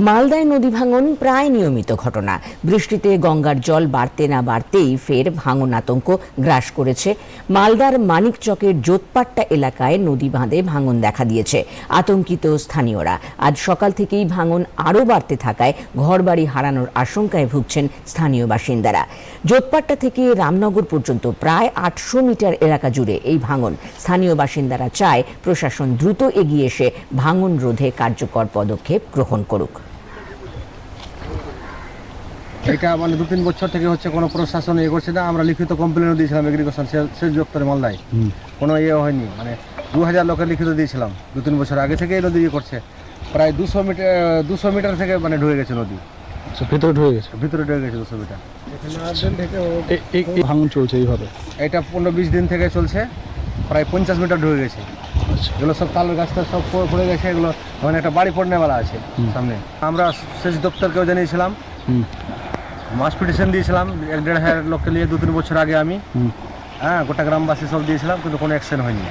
মালদায় নদী ভাঙন প্রায় নিয়মিত ঘটনা। বৃষ্টিতে গঙ্গার জল বাড়তে না বাড়তেই ফের ভাঙন আতঙ্ক গ্রাস করেছে। মালদার মানিকচকের জোতপাট্টা এলাকায় নদী বাঁধে ভাঙন দেখা দিয়েছে। আতঙ্কিত স্থানীয়রা। আজ সকাল থেকেই ভাঙন আরও বাড়তে থাকায় ঘরবাড়ি হারানোর আশঙ্কায় ভুগছেন স্থানীয় বাসিন্দারা। জোতপাট্টা থেকে রামনগর পর্যন্ত প্রায় আটশো মিটার এলাকা জুড়ে এই ভাঙন। স্থানীয় বাসিন্দারা চায় প্রশাসন দ্রুত এগিয়ে এসে ভাঙন রোধে কার্যকর পদক্ষেপ গ্রহণ করুক। এটা মানে দু তিন বছর থেকে হচ্ছে কোনো প্রশাসন ইয়ে করছে না। আমরা লিখিত কমপ্লেনও দিয়েছিলাম এগ্রিকালচার সেচ দপ্তরে মালদায়। কোনো ইয়ে হয়নি। মানে দু হাজার লোকের লিখিত দিয়েছিলাম দু তিন বছর আগে থেকে এই নদী ইয়ে করছে। প্রায় দুশো মিটার দুশো মিটার থেকে মানে ঢুকে গেছে নদী। আচ্ছা ভেতরে ঢুকে গেছে? ভিতরে ঢুকে গেছে দুশো মিটার। ভাঙন চলছে এইভাবে? এটা পনেরো বিশ দিন থেকে চলছে। প্রায় পঞ্চাশ মিটার ঢুকে গেছে। আচ্ছা। এগুলো সব তালের গাছটা সব পড়ে- গেছে। এগুলো মানে একটা বাড়ি পড়নেওয়ালা আছে সামনে। আমরা সেচ দপ্তরকেও জানিয়েছিলাম। মাস পিটিশন দিয়েছিলাম এক দেড় হাজার লোককে নিয়ে দু তিন বছর আগে আমি। হ্যাঁ গোটা গ্রামবাসী সব দিয়েছিলাম কিন্তু কোনো অ্যাকশন হয়নি।